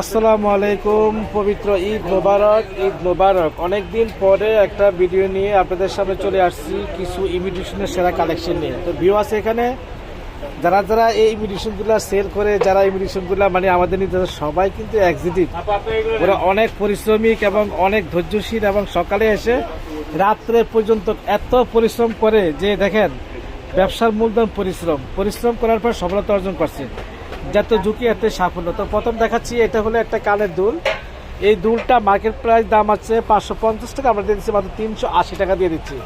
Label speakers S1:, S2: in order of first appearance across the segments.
S1: আসসালামু আলাইকুম পবিত্র ঈদ মোবারক ঈদ মোবারক। অনেকদিন পরে একটা ভিডিও নিয়ে আপনাদের সামনে চলে আসছি কিছু ইমিটেশনের সেরা কালেকশন নিয়ে। তো ভিউ আছে এখানে যারা যারা এই ইমিটেশনগুলো সেল করে যারা ইমিটেশনগুলো মানে আমাদের নিজেদের সবাই কিন্তু এক্সিটিভ ওরা অনেক পরিশ্রমিক এবং অনেক ধৈর্যশীল এবং সকালে এসে রাত্রে পর্যন্ত এত পরিশ্রম করে যে দেখেন ব্যবসার মূলধন পরিশ্রম। পরিশ্রম করার পর সফলতা অর্জন করছে। যত ঝুঁকি এত সাফল্য। তো প্রথম দেখাচ্ছি, এটা হলো একটা কানের দুল। এই দুলটা মার্কেট প্রাইস দাম আছে পাঁচশো পঞ্চাশ টাকা, আমরা দিয়ে দিচ্ছি মাত্র তিনশো আশি টাকা দিয়ে দিচ্ছি।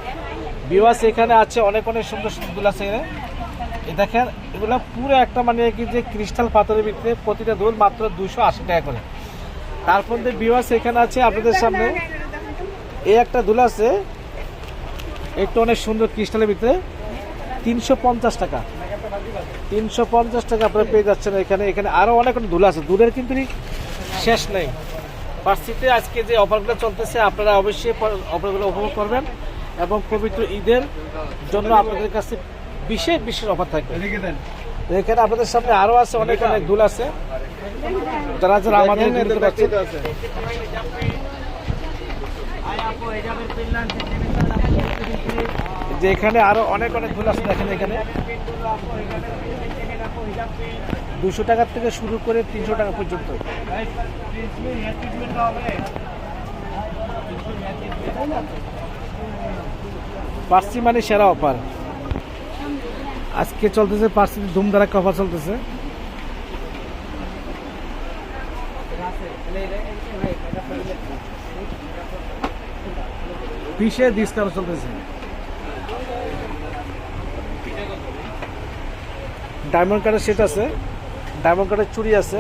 S1: বিওয়াস এখানে আছে অনেক অনেক সুন্দর সুন্দর দুল আছে এখানে। দেখেন, এগুলো পুরো একটা মানে কি যে ক্রিস্টাল পাথরের ভিতরে প্রতিটা দুল মাত্র দুশো আশি টাকা করে। তারপর দিয়ে বিওয়াস এখানে আছে আপনাদের সামনে। এই একটা দুল আছে, একটু অনেক সুন্দর ক্রিস্টালের ভিতরে। তিনশো পঞ্চাশ টাকা। তিনশো পঞ্চাশ টাকা আপনারা পেয়ে যাচ্ছেন এখানে। এখানে আরও অনেক দুল আছে। দুলের কিন্তু শেষ নেই। পার্সিতে আজকে যে অফারগুলো চলতেছে আপনারা অবশ্যই অফারগুলো উপভোগ করবেন এবং পবিত্র ঈদের জন্য আপনাদের কাছে বিশেষ বিশেষ অফার থাকবে। এখানে আপনাদের সামনে আরও আছে অনেক অনেক দুল আছে। যারা যারা আমাদের পাচ্ছেন। যে এখানে আরও অনেক অনেক ফুল আছে দেখেন এখানে। দুশো টাকার থেকে শুরু করে তিনশো টাকা পর্যন্ত। পার্সি মানে সেরা অফার। আজকে চলতেছে পার্সি ধুমধারাক্কা অফার চলতেছে। বিশে ডিসকাউন্ট চলতেছে। ডায়মন্ড কার্ডের সেট আছে। ডায়মন্ড কার্ডের চুড়ি আছে।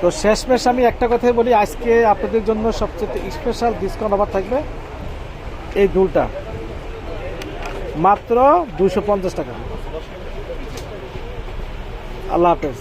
S1: তো শেষমেশ আমি একটা কথাই বলি, আজকে আপনাদের জন্য সবচেয়ে স্পেশাল ডিসকাউন্ট অফার থাকবে এই দুলটা। মাত্র দুশো টাকা। আল্লাহ হাফেজ।